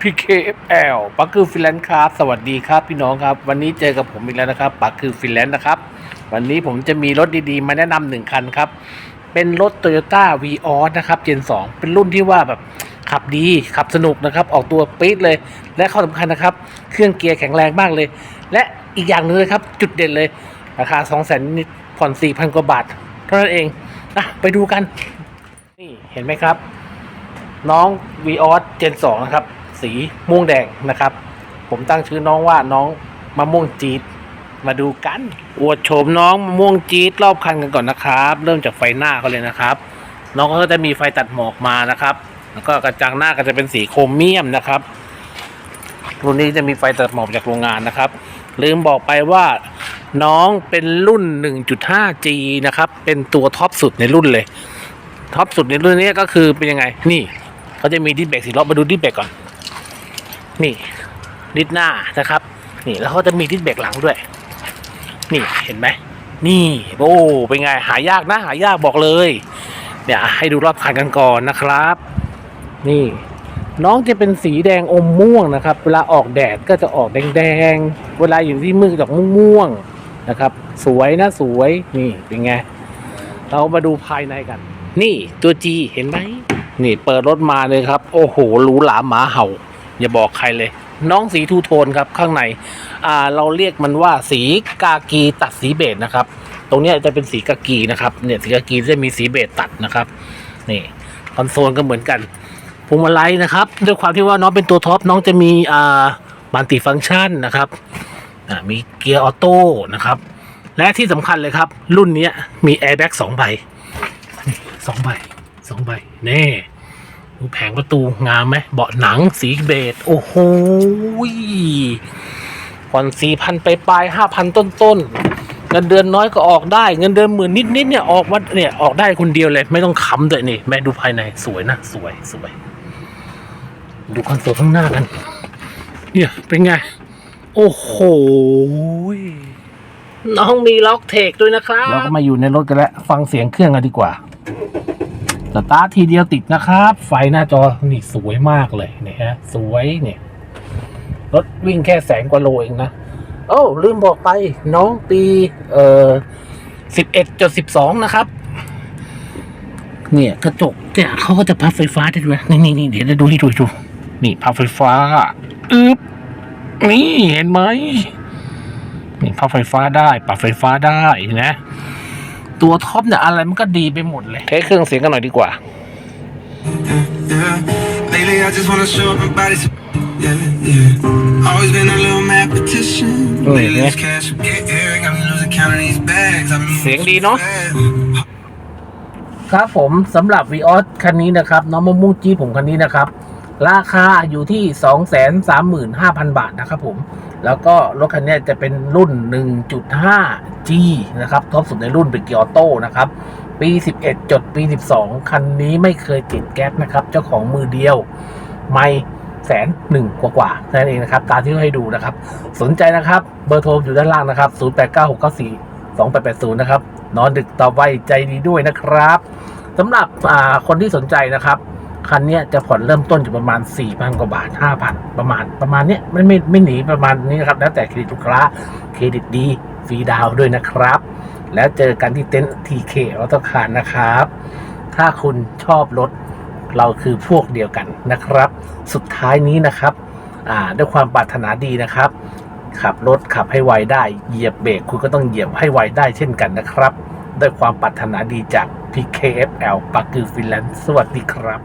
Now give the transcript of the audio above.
PKFL ปักคือฟินแลนด์ครับ สวัสดีครับพี่น้องครับ วันนี้เจอกับผมอีกแล้วนะครับปักคือฟินแลนด์นะครับ วันนี้ผมจะมีรถดีๆ มาแนะนำหนึ่งคันครับ เป็นรถ Toyota v ีออสนะครับ Gen 2 เป็นรุ่นที่ว่าแบบขับดีขับสนุกนะครับ ออกตัวปี๊ดเลย และข้อสำคัญนะครับ เครื่องเกียร์แข็งแรงมากเลย และอีกอย่างหนึงเลยครับ จุดเด่นเลย ราคา 2 0 0 0 0 0นิดผ่อน 4,000 กว่าบาท เท่านั้นเองอะไปดูกันนี่เห็นไหมครับ น้อง v ีออสเจนสองนะครับ สีม่วงแดงนะครับ ผมตั้งชื่อน้องว่าน้องมะม่วงจี๊ดมาดูกันอวดโฉมน้องมะม่วงจี๊ดรอบคันกันก่อนนะครับ เริ่มจากไฟหน้าเขาเลยนะครับ น้องก็จะมีไฟตัดหมอกมานะครับ แล้วก็กระจังหน้าก็จะเป็นสีโครเมียมนะครับรุ่นนี้จะมีไฟตัดหมอกจากโรงงานนะครับ ลืมบอกไปว่าน้องเป็นรุ่น 1.5G นะครับ เป็นตัวท็อปสุดในรุ่นเลยท็อปสุดในรุ่นนี้ก็คือเป็นยังไง นี่เขาจะมีดิสเบรกสีล้อมาดูดิสเบรกก่อน นี่ดิสหน้านะครับ นี่แล้วเขาจะมีดิสเบรกหลังด้วย นี่เห็นไหมนี่โอ้เป็นไงหายากนะหายากบอกเลยเดี๋ยวให้ดูรอบคันกันก่อนนะครับ นี่ น้องจะเป็นสีแดงอมม่วงนะครับ เวลาออกแดดก็จะออกแดงๆเวลาอยู่ที่มืดจะออกม่วงๆนะครับ สวยนะสวยนี่เป็นไงเรามาดูภายในกัน นี่ตัว G เห็นไหมนี่เปิดรถมาเลยครับ โอ้โหหรูหราหมาเห่า อย่าบอกใครเลย น้องสีทูโทนครับข้างในอ่าเราเรียกมันว่าสีกากีตัดสีเบจนะครับ ตรงนี้จะเป็นสีกากีนะครับเนี่ยสีกากีจะมีสีเบจตัดนะครับนี่คอนโซลก็เหมือนกันพวงมาลัยนะครับด้วยความที่ว่าน้องเป็นตัวท็อปน้องจะมีอ่ามัลติฟังก์ชันนะครับมีเกียร์ออโต้นะครับ และที่สำคัญเลยครับ รุ่นนี้มีแอร์แบ็กสองใบสองใบสองใบแน่ แผงประตูงามไหมเบาะหนังสีเบจโอ้โหผ่อนสี่พันไปปลายห้าพันต้นต้นเงินเดือนน้อยก็ออกได้ เงินเดือนหมื่นนิดนิดๆเนี่ยออกวัดเนี่ยออกได้คนเดียวเลย ไม่ต้องค้ำด้วยนี่แม่ดูภายในสวยนะสวยสวย ดูคอนโซลข้างหน้ากัน เนี่ยเป็นไง โอ้โหน้องมีล็อกเทคด้วยนะครับ เราก็มาอยู่ในรถกันแล้ว ฟังเสียงเครื่องกันดีกว่า สตาร์ททีเดียวติดนะครับ ไฟหน้าจอนี่สวยมากเลยเนี่ยฮะ สวยเนี่ยรถวิ่งแค่แสนกว่าโลเองนะโอ้ลืมบอกไปน้องปี เอ่อสิบเอ็ดจุดสิบสองนะครับ เนี่ยกระจกเนี่ยเขาก็จะพับไฟฟ้าได้ด้วยนี่นี่นี่เดี๋ยวจะดูให้ดูดูนี่พับไฟฟ้าอึ๊บนี่เห็นไหมนี่พับไฟฟ้าได้ปรับไฟฟ้าได้นะ ตัวท็อปเนี่ยอะไรมันก็ดีไปหมดเลยเทสเครื่องเสียงกันหน่อยดีกว่า Yeah. Lately, I just wanna show up my body. So, yeah, yeah. Always been a little mad petition. Oh, Lately, yeah. this cash will get here. Got me losing count of these bags. I've been moving เสียงดี so เนอะ fast. ครับผมสำหรับ v ีออสคันนี้นะครับ น้องมะม่วงจี้ผมคันนี้นะครับ ราคาอยู่ที่ 235,000 บาทนะครับผม แล้วก็รถคันนี้จะเป็นรุ่น 1.5G นะครับท็อปสุดในรุ่นเป็นเกียร์ออโต้นะครับปี 11 จดปี 12 คันนี้ไม่เคยติดแก๊สนะครับ เจ้าของมือเดียว ไม่แสนหนึ่งกว่าๆนั่นเองนะครับ ตามที่ให้ดูนะครับ สนใจนะครับ เบอร์โทรอยู่ด้านล่างนะครับ 089694 2880 นะครับ นอนดึกต่อไวใจดีด้วยนะครับสำหรับคนที่สนใจนะครับ คันนี้จะผ่อนเริ่มต้นอยู่ประมาณ 4,000 กว่าบาท 5,000 ประมาณประมาณนี้ไม่ไม่ไม่หนีประมาณนี้นะครับ แล้วแต่เครดิตลูกค้าเครดิตดีฟรีดาวด้วยนะครับ แล้วเจอกันที่เต็นท์ทีเคออโตคารนะครับ ถ้าคุณชอบรถเราคือพวกเดียวกันนะครับ สุดท้ายนี้นะครับด้วยความปรารถนาดีนะครับ ขับรถขับให้ไวได้เหยียบเบรกคุณก็ต้องเหยียบให้ไวได้เช่นกันนะครับ ด้วยความปรารถนาดีจาก PKFL ปากือฟินแลนด์สวัสดีครับ